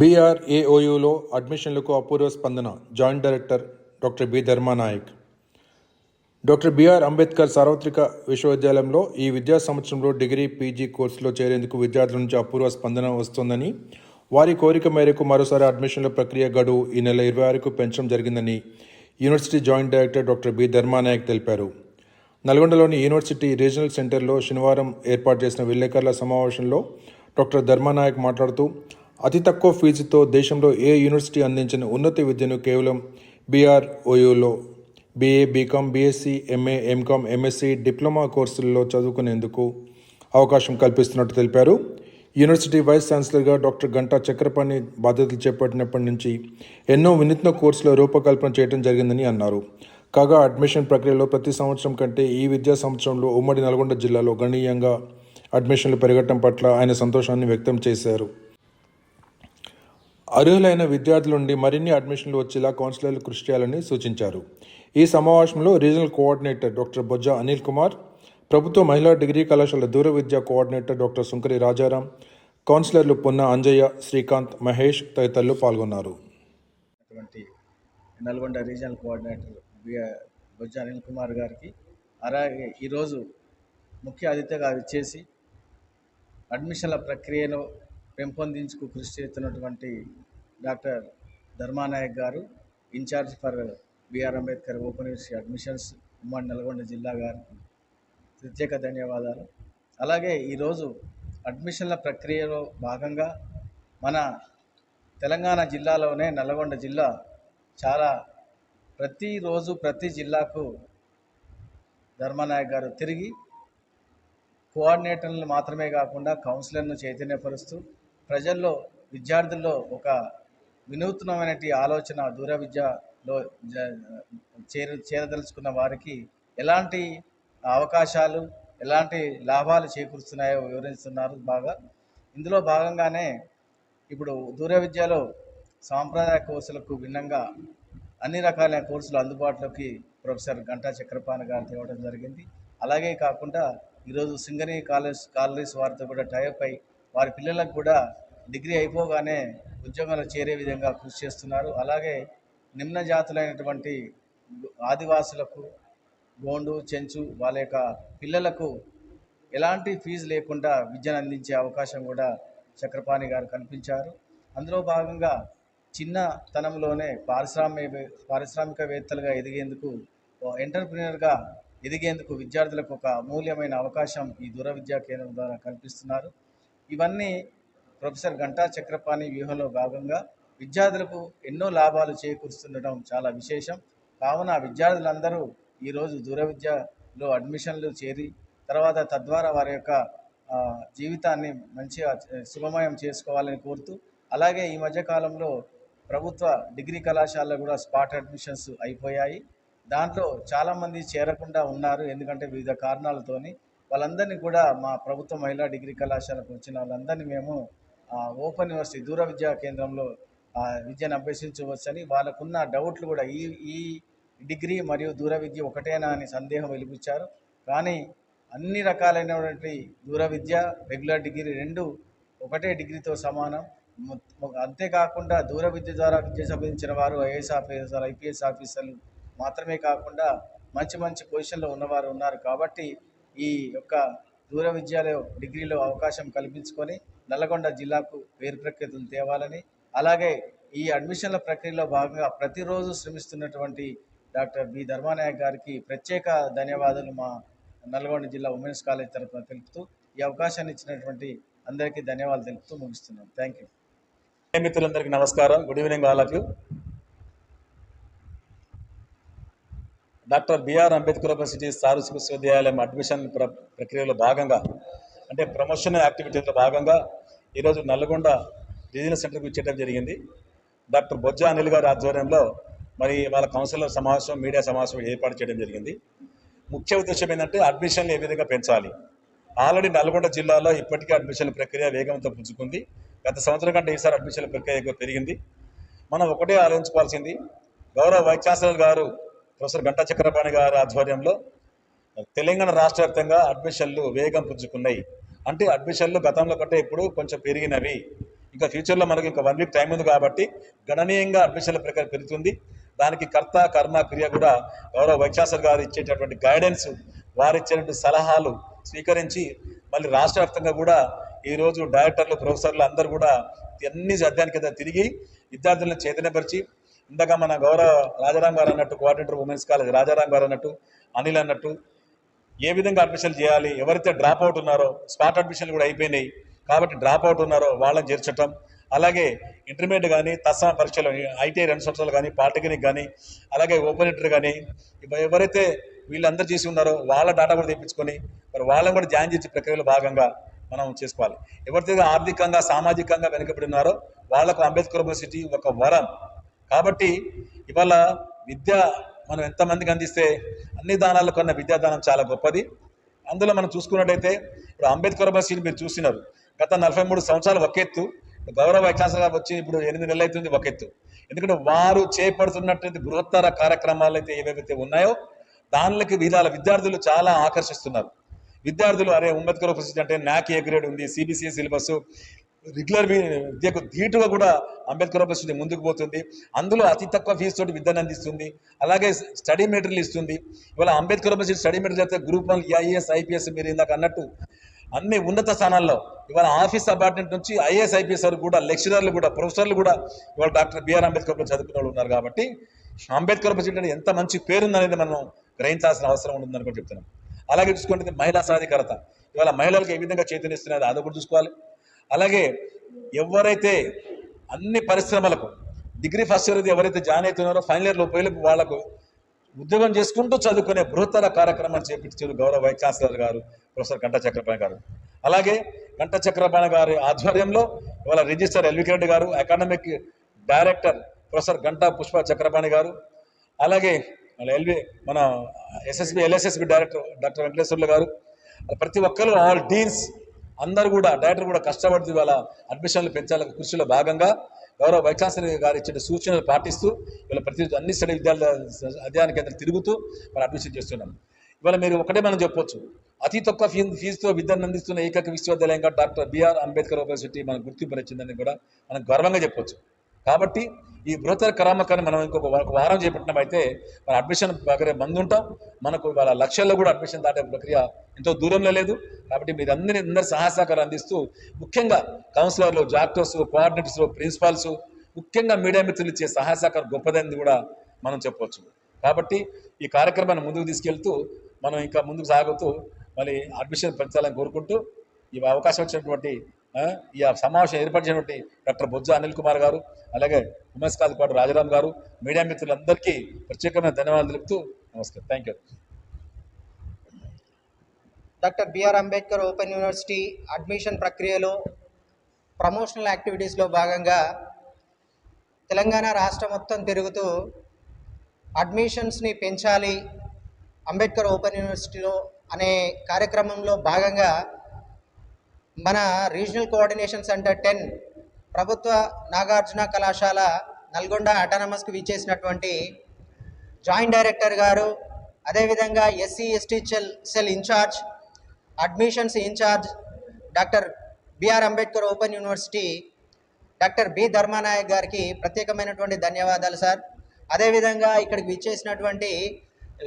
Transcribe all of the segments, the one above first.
బీఆర్ఏఓయూలో అడ్మిషన్లకు అపూర్వ స్పందన joint director doctor B Dharmanayak. Doctor BR Ambedkar సార్వత్రిక విశ్వవిద్యాలయంలో ఈ విద్యా సంవత్సరంలో డిగ్రీ పీజీ కోర్సులో చేరేందుకు విద్యార్థుల నుంచి అపూర్వ స్పందన వస్తోందని వారి కోరిక మేరకు మరోసారి అడ్మిషన్ల ప్రక్రియ గడువు ఈ నెల ఇరవై ఆరుకు పెంచడం జరిగిందని university joint director doctor B Dharmanayak తెలిపారు. నల్గొండలోని యూనివర్సిటీ రీజనల్ సెంటర్లో శనివారం ఏర్పాటు చేసిన విలేకరుల సమావేశంలో డాక్టర్ ధర్మానాయక్ మాట్లాడుతూ అతి తక్కువ ఫీజుతో దేశంలో ఏ యూనివర్సిటీ అందించిన ఉన్నత విద్యను కేవలం బీఆర్ఓయూలో BA BCom BSc MA MCom MSc diploma కోర్సుల్లో చదువుకునేందుకు అవకాశం కల్పిస్తున్నట్టు తెలిపారు. యూనివర్సిటీ వైస్ ఛాన్సలర్గా డాక్టర్ గంటా చక్రపాణి బాధ్యతలు చేపట్టినప్పటి నుంచి ఎన్నో వినూత్న కోర్సుల రూపకల్పన చేయడం జరిగిందని అన్నారు. కాగా అడ్మిషన్ ప్రక్రియలో ప్రతి సంవత్సరం కంటే ఈ విద్యా సంవత్సరంలో ఉమ్మడి నల్గొండ జిల్లాలో గణనీయంగా అడ్మిషన్లు పెరగటం పట్ల ఆయన సంతోషాన్ని వ్యక్తం చేశారు. అర్హులైన విద్యార్థుల నుండి మరిన్ని అడ్మిషన్లు వచ్చేలా కౌన్సిలర్లు కృషి చేయాలని సూచించారు. ఈ సమావేశంలో regional coordinator doctor Bojja Anil Kumar ప్రభుత్వ మహిళా డిగ్రీ కళాశాల దూర విద్యా కోఆర్డినేటర్ డాక్టర్ సుంకరి రాజారాం కౌన్సిలర్లు పొన్న అంజయ్య శ్రీకాంత్ మహేష్ తదితరులు పాల్గొన్నారు. అటువంటి నల్గొండ రీజనల్ కోఆర్డినేటర్ బొజ్జ అనిల్ కుమార్ గారికి అలాగే ఈరోజు ముఖ్య అతిథిగా ఇచ్చేసి అడ్మిషన్ల ప్రక్రియను పెంపొందించుకు కృషి చేస్తున్నటువంటి డాక్టర్ ధర్మానాయక్ గారు incharge for BR Ambedkar open university admissions ఉమ్మడి నల్గొండ జిల్లా గారికి ప్రత్యేక ధన్యవాదాలు. అలాగే ఈరోజు అడ్మిషన్ల ప్రక్రియలో భాగంగా మన తెలంగాణ జిల్లాలోనే నల్గొండ జిల్లా చాలా ప్రతిరోజు ప్రతి జిల్లాకు ధర్మనాయక్ గారు తిరిగి కోఆర్డినేటర్లను మాత్రమే కాకుండా కౌన్సిలర్ను చైతన్యపరుస్తూ ప్రజల్లో విద్యార్థుల్లో ఒక వినూత్నమైనటి ఆలోచన దూర విద్యలో చేరు చేర చేరదలుచుకున్న వారికి ఎలాంటి అవకాశాలు ఎలాంటి లాభాలు చేకూరుస్తున్నాయో వివరిస్తున్నారు బాగా. ఇందులో భాగంగానే ఇప్పుడు దూర విద్యలో సాంప్రదాయ కోర్సులకు భిన్నంగా అన్ని రకాలైన కోర్సులు అందుబాటులోకి ప్రొఫెసర్ గంటా చక్రపాణి గారు తేవడం జరిగింది. అలాగే కాకుండా ఈరోజు సింగరీ కాలేజ్ కాలరీస్ వారితో కూడా టైప్ అయి వారి పిల్లలకు కూడా డిగ్రీ అయిపోగానే ఉద్యోగంలో చేరే విధంగా కృషి చేస్తున్నారు. అలాగే నిమ్న జాతులైనటువంటి ఆదివాసులకు గోండు చెంచు వాళ్ళ యొక్క పిల్లలకు ఎలాంటి ఫీజు లేకుండా విద్యను అందించే అవకాశం కూడా చక్రపాణి గారు కనిపించారు అందులో భాగంగా చిన్నతనంలోనే పారిశ్రామిక పారిశ్రామికవేత్తలుగా ఎదిగేందుకు ఎంటర్ప్రినర్గా ఎదిగేందుకు విద్యార్థులకు ఒక అమూల్యమైన అవకాశం ఈ దూర విద్యా కేంద్రం ద్వారా కల్పిస్తున్నారు. ఇవన్నీ ప్రొఫెసర్ గంటా చక్రపాణి వ్యూహంలో భాగంగా విద్యార్థులకు ఎన్నో లాభాలు చేకూరుస్తుండటం చాలా విశేషం. కావున విద్యార్థులందరూ ఈరోజు దూర విద్యలో అడ్మిషన్లు చేరి తర్వాత తద్వారా వారి యొక్క జీవితాన్ని మంచిగా శుభమయం చేసుకోవాలని కోరుతూ అలాగే ఈ మధ్యకాలంలో ప్రభుత్వ డిగ్రీ కళాశాలలో కూడా స్పాట్ అడ్మిషన్స్ అయిపోయాయి. దాంట్లో చాలామంది చేరకుండా ఉన్నారు ఎందుకంటే వివిధ కారణాలతోని. వాళ్ళందరినీ కూడా మా ప్రభుత్వ మహిళా డిగ్రీ కళాశాలకు వచ్చిన వాళ్ళందరినీ మేము ఆ, ఓపెన్ యూనివర్సిటీ దూర విద్యా కేంద్రంలో ఆ, విద్యను అభ్యసించవచ్చని వాళ్ళకున్న డౌట్లు కూడా ఈ ఈ డిగ్రీ మరియు దూర విద్య ఒకటేనా అని సందేహం వెలిపించారు. కానీ అన్ని రకాలైనటువంటి దూర విద్య రెగ్యులర్ డిగ్రీ రెండు ఒకటే డిగ్రీతో సమానం. అంతేకాకుండా దూర విద్య ద్వారా విద్య సంబంధించిన వారు ఐఏఎస్ ఆఫీసర్ ఐపీఎస్ ఆఫీసర్లు మాత్రమే కాకుండా మంచి మంచి పొజిషన్లో ఉన్నవారు ఉన్నారు కాబట్టి ఈ యొక్క దూర విద్యాలయ డిగ్రీలో అవకాశం కల్పించుకొని నల్లగొండ జిల్లాకు పేరు ప్రఖ్యాతులు తేవాలని అలాగే ఈ అడ్మిషన్ల ప్రక్రియలో భాగంగా ప్రతిరోజు శ్రమిస్తున్నటువంటి డాక్టర్ బి. ధర్మానాయక్ గారికి ప్రత్యేక ధన్యవాదాలు మా నల్గొండ జిల్లా ఉమెన్స్ కాలేజ్ తరఫున తెలుపుతూ ఈ అవకాశాన్ని ఇచ్చినటువంటి అందరికీ ధన్యవాదాలు తెలుపుతూ ముగిస్తున్నాను థ్యాంక్ యూ మిత్రులందరికీ నమస్కారం. Good evening all of you doctor BR Ambedkar university saris విశ్వవిద్యాలయం అడ్మిషన్ ప్ర ప్రక్రియలో భాగంగా అంటే ప్రమోషన్ యాక్టివిటీలో భాగంగా ఈరోజు నల్గొండ రీజనల్ సెంటర్కి ఇచ్చేయడం జరిగింది. డాక్టర్ బొజ్జ అనిల్ గారి ఆధ్వర్యంలో మరి వాళ్ళ కౌన్సిలర్ సమావేశం మీడియా సమావేశం ఏర్పాటు చేయడం జరిగింది. ముఖ్య ఉద్దేశం ఏంటంటే అడ్మిషన్లు ఏ విధంగా పెంచాలి? ఆల్రెడీ నల్గొండ జిల్లాలో ఇప్పటికే అడ్మిషన్ల ప్రక్రియ వేగంతో పుంజుకుంది గత సంవత్సరం కంటే ఈసారి అడ్మిషన్ల ప్రక్రియ ఎక్కువ పెరిగింది. మనం ఒకటే ఆలోచించుకోవాల్సింది గౌరవ వైస్ ఛాన్సలర్ గారు ప్రొఫెసర్ గంటా చక్రపాణి గారి ఆధ్వర్యంలో తెలంగాణ రాష్ట్ర వ్యాప్తంగా అడ్మిషన్లు వేగం పుంజుకున్నాయి. అంటే అడ్మిషన్లు గతంలో కంటే ఇప్పుడు కొంచెం పెరిగినవి. ఇంకా ఫ్యూచర్లో మనకి ఇంకా వన్ వీక్ టైం ఉంది కాబట్టి గణనీయంగా అడ్మిషన్ల ప్రక్రియ పెరుగుతుంది. దానికి కర్త కర్మ క్రియ కూడా గౌరవ వైశాసర్ గారు ఇచ్చేటటువంటి గైడెన్స్ వారు ఇచ్చేటువంటి సలహాలు స్వీకరించి మళ్ళీ రాష్ట్ర వ్యాప్తంగా కూడా ఈరోజు డైరెక్టర్లు ప్రొఫెసర్లు అందరూ కూడా అన్ని సద్యానికి కింద తిరిగి విద్యార్థులను చైతన్యపరిచి ఇందాక మన గౌరవ రాజారాం గారు అన్నట్టు కోఆర్డినేటర్ ఉమెన్స్ కాలేజ్ రాజారాం గారు అన్నట్టు అనిల్ అన్నట్టు ఏ విధంగా అడ్మిషన్లు చేయాలి ఎవరైతే డ్రాప్ అవుట్ ఉన్నారో స్పాట్ అడ్మిషన్లు కూడా అయిపోయినాయి. కాబట్టి డ్రాప్ అవుట్ ఉన్నారో వాళ్ళని చేర్చటం. అలాగే ఇంటర్మీడియట్ కానీ తత్సమ పరీక్షలు ఐటీఐ రెండు సంవత్సరాలు కానీ పాలిటెక్నిక్ కానీ అలాగే ఓపెన్ ఇంటర్ కానీ ఎవరైతే వీళ్ళందరూ చేసి ఉన్నారో వాళ్ళ డాటా కూడా తెప్పించుకొని మరి వాళ్ళని కూడా జాయిన్ చేసే ప్రక్రియలో భాగంగా మనం చేసుకోవాలి. ఎవరైతే ఆర్థికంగా సామాజికంగా వెనుకబడి ఉన్నారో వాళ్ళకు అంబేద్కర్ యూనివర్సిటీ ఒక వరం. కాబట్టి ఇవాళ విద్య మనం ఎంతమందికి అందిస్తే అన్ని దానాల కన్నా విద్యాదానం చాలా గొప్పది. అందులో మనం చూసుకున్నట్టయితే ఇప్పుడు అంబేద్కర్ యూనివర్సిటీ మీరు చూసినారు. గత నలభై మూడు సంవత్సరాలు ఒక ఎత్తు గౌరవ వైస్ ఛాన్సలర్ వచ్చి ఇప్పుడు ఎనిమిది నెలలు అవుతుంది ఒక ఎత్తు ఎందుకంటే వారు చేపడుతున్నటువంటి బృహత్తర కార్యక్రమాలు అయితే ఏవేవైతే ఉన్నాయో దానికి విధాల విద్యార్థులు చాలా ఆకర్షిస్తున్నారు. విద్యార్థులు అరే అంబేద్కర్ యూనివర్సిటీ అంటే నాక్ ఏ గ్రేడ్ ఉంది? సిబిసిఎస్ సిలబస్ రెగ్యులర్ విద్యకు ధీటుగా కూడా అంబేద్కర్ యూనివర్సిటీ ముందుకు పోతుంది. అందులో అతి తక్కువ ఫీజు తోటి విద్యను అందిస్తుంది. అలాగే స్టడీ మెటీరియల్ ఇస్తుంది. ఇవాళ అంబేద్కర్ యూనివర్సిటీ స్టడీ మెటీరియల్ అయితే గ్రూప్ వన్ ఐఏఎస్ ఐపీఎస్ మీరు ఇందాక అన్నట్టు అన్ని ఉన్నత స్థానాల్లో ఇవాళ ఆఫీస్ అపార్ట్మెంట్ నుంచి ఐఏఎస్ ఐపీఎస్ వరకు కూడా లెక్చరర్లు కూడా ప్రొఫెసర్లు కూడా ఇవాళ డాక్టర్ బిఆర్ అంబేద్కర్ చదువుకున్న వాళ్ళు ఉన్నారు కాబట్టి అంబేద్కర్ యూనివర్సిటీ ఎంత మంచి పేరుందనేది మనం గ్రహించాల్సిన అవసరం ఉందని కూడా చెప్తున్నాం. అలాగే చూసుకుంటే మహిళా సాధికారత. ఇవాళ మహిళలకు ఏ విధంగా చైతన్యస్తున్నది అది కూడా చూసుకోవాలి. అలాగే ఎవరైతే అన్ని పరిశ్రమలకు డిగ్రీ ఫస్ట్ ఇయర్ ఎవరైతే జాయిన్ అవుతున్నారో ఫైనల్ ఇయర్లో పోయి వాళ్ళకు ఉద్యోగం చేసుకుంటూ చదువుకునే బృహత్తర కార్యక్రమాన్ని చేపించారు గౌరవ వైస్ ఛాన్సలర్ గారు ప్రొఫెసర్ గంటా చక్రపాణి గారు. అలాగే గంటా చక్రపాణి గారి ఆధ్వర్యంలో ఇవాళ రిజిస్టర్ ఎల్వి రెడ్డి గారు academic director professor Ganta Pushpa Chakrapani గారు అలాగే ఎల్వి మన SSB LSSB director doctor Venkateswarlu గారు ప్రతి ఒక్కరు ఆల్ డీన్స్ అందరూ కూడా డైరెక్టర్ కూడా కష్టపడుతూ ఇవాళ అడ్మిషన్లు పెంచాలని కృషిలో భాగంగా గౌరవ వైస్ ఛాన్సలర్ గారు ఇచ్చిన సూచనలు పాటిస్తూ ఇవాళ ప్రతి అన్ని స్టడీ విద్యార్థుల అధ్యయన కేంద్రం తిరుగుతూ మనం అడ్మిషన్ చేస్తున్నాం. ఇవాళ మీరు ఒకటే మనం చెప్పొచ్చు. అతి తక్కువ ఫీ ఫీజుతో విద్యను అందిస్తున్న ఏకైక విశ్వవిద్యాలయంగా డాక్టర్ బిఆర్ అంబేద్కర్ యూనివర్సిటీ మనకు గుర్తింపు వచ్చిందని కూడా మనం గర్వంగా చెప్పొచ్చు. కాబట్టి ఈ బృహత్తర కరామకాన్ని మనం ఇంకొక ఒక వారం చేపట్టినమైతే మన అడ్మిషన్ ప్రక్రియ మంది ఉంటాం మనకు వాళ్ళ లక్ష్యాల్లో కూడా అడ్మిషన్ దాటే ప్రక్రియ ఎంతో దూరంలో లేదు. కాబట్టి మీరు అందరి అందరి సహాయసహకారం అందిస్తూ ముఖ్యంగా కౌన్సిలర్లు డాక్టర్స్ కోఆర్డినేటర్స్ ప్రిన్సిపాల్స్ ముఖ్యంగా మీడియా మిత్రులు ఇచ్చే సహాయసహకారం గొప్పదైంది గొప్పదని కూడా మనం చెప్పవచ్చు. కాబట్టి ఈ కార్యక్రమాన్ని ముందుకు తీసుకెళ్తూ మనం ఇంకా ముందుకు సాగుతూ మళ్ళీ అడ్మిషన్ పెంచాలని కోరుకుంటూ ఈ అవకాశం వచ్చినటువంటి ఈ సమావేశం ఏర్పరిచినటువంటి డాక్టర్ బొజ్జ అనిల్ కుమార్ గారు అలాగే ఉమేష్ కాదు పాటు రాజారాం గారు మీడియా మిత్రులందరికీ ప్రత్యేకమైన ధన్యవాదాలు తెలుపుతూ నమస్కారం. Thank you doctor BR Ambedkar open university admission ప్రక్రియలో ప్రమోషనల్ యాక్టివిటీస్లో భాగంగా తెలంగాణ రాష్ట్రం మొత్తం తిరుగుతూ అడ్మిషన్స్ని పెంచాలి అంబేద్కర్ ఓపెన్ యూనివర్సిటీలో అనే కార్యక్రమంలో భాగంగా మన రీజనల్ కోఆర్డినేషన్ సెంటర్ టెన్ ప్రభుత్వ నాగార్జున కళాశాల నల్గొండ అటానమస్కి విచ్చేసినటువంటి జాయింట్ డైరెక్టర్ గారు అదేవిధంగా SC ST cell cell incharge admissions incharge doctor BR Ambedkar open university doctor B Dharmanayak గారికి ప్రత్యేకమైనటువంటి ధన్యవాదాలు సార్. అదేవిధంగా ఇక్కడికి విచ్చేసినటువంటి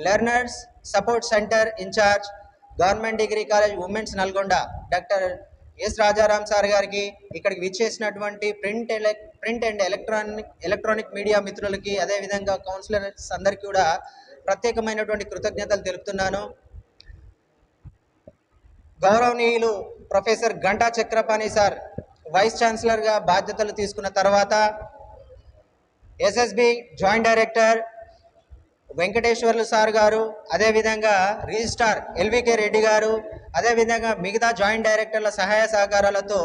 learners support centre incharge government degree college women's Nalgonda doctor S Rajaram sir గారికి ఇక్కడికి విచ్చేసినటువంటి print print and electronic electronic media మిత్రులకి అదేవిధంగా కౌన్సిలర్స్ అందరికీ కూడా ప్రత్యేకమైనటువంటి కృతజ్ఞతలు తెలుపుతున్నాను. గౌరవనీయులు professor Ganta Chakrapani sir vice ఛాన్సలర్గా బాధ్యతలు తీసుకున్న తర్వాత SSB joint director Venkateswarlu sir గారు అదేవిధంగా రిజిస్టార్ ఎల్వికే రెడ్డి గారు అదేవిధంగా మిగతా జాయింట్ డైరెక్టర్ల సహాయ సహకారాలతో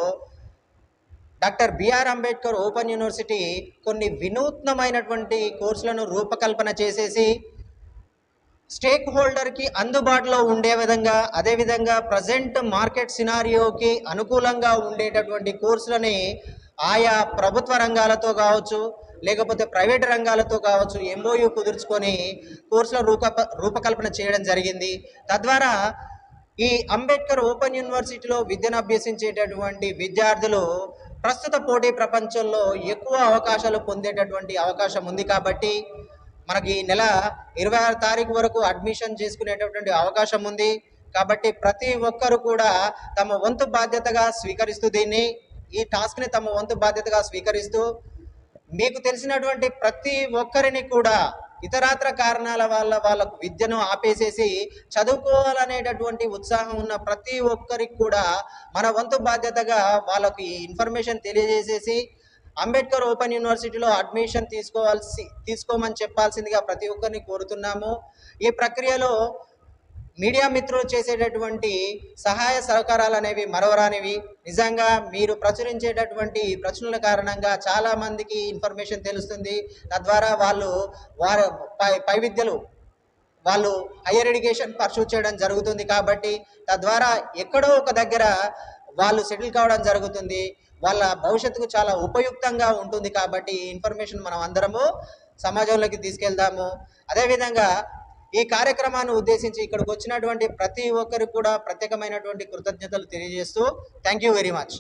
doctor BR Ambedkar open university కొన్ని వినూత్నమైనటువంటి కోర్సులను రూపకల్పన చేసేసి స్టేక్ హోల్డర్కి అందుబాటులో ఉండే విధంగా అదేవిధంగా ప్రజెంట్ మార్కెట్ సినారియోకి అనుకూలంగా ఉండేటటువంటి కోర్సులని ఆయా ప్రభుత్వ రంగాలతో కావచ్చు లేకపోతే ప్రైవేట్ రంగాలతో కావచ్చు ఎంఓయు కుదుర్చుకొని కోర్సుల రూప రూపకల్పన చేయడం జరిగింది. తద్వారా ఈ అంబేద్కర్ ఓపెన్ యూనివర్సిటీలో విద్యను అభ్యసించేటటువంటి విద్యార్థులు ప్రస్తుత పోటీ ప్రపంచంలో ఎక్కువ అవకాశాలు పొందేటటువంటి అవకాశం ఉంది కాబట్టి మనకి ఈ నెల ఇరవై ఆరు తారీఖు వరకు అడ్మిషన్ చేసుకునేటటువంటి అవకాశం ఉంది. కాబట్టి ప్రతి ఒక్కరు కూడా తమ వంతు బాధ్యతగా స్వీకరిస్తూ దీన్ని ఈ టాస్క్ని తమ వంతు బాధ్యతగా స్వీకరిస్తూ మీకు తెలిసినటువంటి ప్రతి ఒక్కరిని కూడా ఇతరాత్ర కారణాల వల్ల వాళ్ళకు విద్యను ఆపేసేసి చదువుకోవాలనేటటువంటి ఉత్సాహం ఉన్న ప్రతి ఒక్కరికి కూడా మన వంతు బాధ్యతగా వాళ్ళకి ఇన్ఫర్మేషన్ తెలియజేసేసి అంబేద్కర్ ఓపెన్ యూనివర్సిటీలో అడ్మిషన్ తీసుకోవాల్సి తీసుకోమని చెప్పాల్సిందిగా ప్రతి ఒక్కరిని కోరుతున్నాము. ఈ ప్రక్రియలో మీడియా మిత్రులు చేసేటటువంటి సహాయ సహకారాలు అనేవి మరవరానివి. నిజంగా మీరు ప్రచురించేటటువంటి ప్రచురణల కారణంగా చాలామందికి ఇన్ఫర్మేషన్ తెలుస్తుంది. తద్వారా వాళ్ళు వారి పై పై విద్యలు వాళ్ళు హయ్యర్ ఎడ్యుకేషన్ పర్సూ చేయడం జరుగుతుంది కాబట్టి తద్వారా ఎక్కడో ఒక దగ్గర వాళ్ళు సెటిల్ కావడం జరుగుతుంది. వాళ్ళ భవిష్యత్తుకు చాలా ఉపయుక్తంగా ఉంటుంది కాబట్టి ఈ ఇన్ఫర్మేషన్ మనం అందరము సమాజంలోకి తీసుకెళ్దాము అదేవిధంగా ఈ కార్యక్రమాన్ని ఉద్దేశించి ఇక్కడికి వచ్చినటువంటి ప్రతి ఒక్కరికి కూడా ప్రత్యేకమైనటువంటి కృతజ్ఞతలు తెలియజేస్తూ థ్యాంక్ యూ వెరీ మచ్.